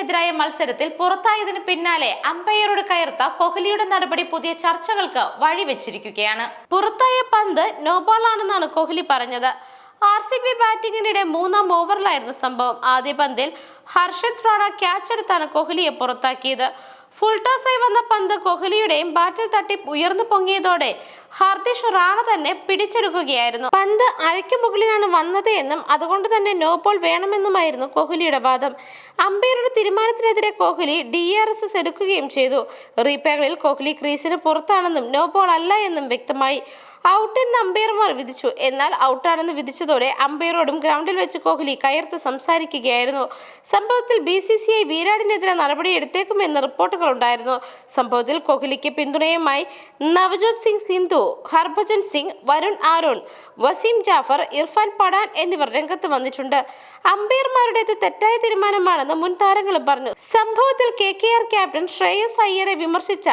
വെസ്റ്റിൻഡീസിനെതിരായ മത്സരത്തിൽ പുറത്തായതിന് പിന്നാലെ അമ്പയറോട് കയർത്ത കോഹ്ലിയുടെ നടപടി പുതിയ ചർച്ചകൾക്ക് വഴിവെച്ചിരിക്കുകയാണ്. പുറത്തായ പന്ത് നോബോളാണെന്നാണ് കോഹ്ലി പറഞ്ഞത്. ആർ സി ബി ബാറ്റിംഗിനിടെ മൂന്നാം ഓവറിലായിരുന്നു സംഭവം. ആദ്യ പന്തിൽ ഹർഷിത് റാണ ക്യാച്ച് എടുത്താണ് കോഹ്ലിയെ പുറത്താക്കിയത്. ഫുൾ ടോസായി വന്ന പന്ത് കോഹ്ലിയുടെയും ബാറ്റിൽ തട്ടി ഉയർന്നു പൊങ്ങിയതോടെ ഹർദിഷ് റാണ തന്നെ പിടിച്ചെടുക്കുകയായിരുന്നു. പന്ത് അരയ്ക്ക് മുകളിലാണ് വന്നത് എന്നും അതുകൊണ്ട് തന്നെ നോ ബോൾ വേണമെന്നുമായിരുന്നു കോഹ്ലിയുടെ വാദം. അമ്പയറുടെ തീരുമാനത്തിനെതിരെ Kohli D R S S എടുക്കുകയും ചെയ്തു. റീപേകളിൽ കോഹ്ലി ക്രീസിന് പുറത്താണെന്നും നോ ബോൾ അല്ല എന്നും വ്യക്തമായി. ഔട്ട് എന്ന് അമ്പയർമാർ വിധിച്ചു. എന്നാൽ ഔട്ടാണെന്ന് വിധിച്ചതോടെ അമ്പയറോടും ഗ്രൗണ്ടിൽ വെച്ച് കോഹ്ലി കയർത്ത് സംസാരിക്കുകയായിരുന്നു. സംഭവത്തിൽ ബി സി സി ഐ വീരാടിനെതിരെ നടപടി എടുത്തേക്കുമെന്ന് റിപ്പോർട്ടുകൾ ഉണ്ടായിരുന്നു സംഭവത്തിൽ കോഹ്ലിക്ക് പിന്തുണയുമായി നവജോത് സിംഗ് സിന്ധു ഹർഭജൻ സിംഗ് വരുൺ ആരോൺ വസീം ജാഫർ ഇർഫാൻ പഠാൻ എന്നിവർ രംഗത്ത് വന്നിട്ടുണ്ട്. അമ്പയർമാരുടേത് തെറ്റായ തീരുമാനമാണെന്ന് മുൻ താരങ്ങളും പറഞ്ഞു. സംഭവത്തിൽ K K R captain Shreyas അയ്യരെ വിമർശിച്ച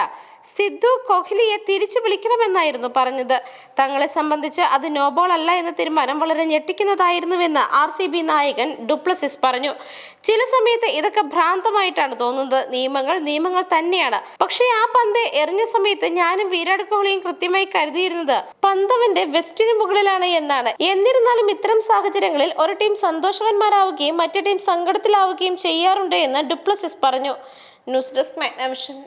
സിദ്ധു കോഹ്ലിയെ തിരിച്ചു വിളിക്കണമെന്നായിരുന്നു പറഞ്ഞത്. തങ്ങളെ സംബന്ധിച്ച് അത് നോബോൾ അല്ല എന്ന തീരുമാനം വളരെ ഞെട്ടിക്കുന്നതായിരുന്നുവെന്ന് ആർ സി ബി നായകൻ ഡുപ്ലസിസ് പറഞ്ഞു. ചില സമയത്ത് ഇതൊക്കെ ഭ്രാന്തമായിട്ടാണ് തോന്നുന്നത്. നിയമങ്ങൾ നിയമങ്ങൾ തന്നെയാണ്. പക്ഷേ ആ പന്ത് എറിഞ്ഞ സമയത്ത് ഞാനും വിരാട് കോഹ്ലിയും കൃത്യമായി കരുതിയിരുന്നത് പന്തവന്റെ വെസ്റ്റിന് മുകളിലാണ് എന്നാണ്. എന്നിരുന്നാലും ഇത്തരം സാഹചര്യങ്ങളിൽ ഒരു ടീം സന്തോഷവന്മാരാവുകയും മറ്റു ടീം സങ്കടത്തിലാവുകയും ചെയ്യാറുണ്ട് എന്ന് ഡുപ്ലസിസ് പറഞ്ഞു. News desk Magnavision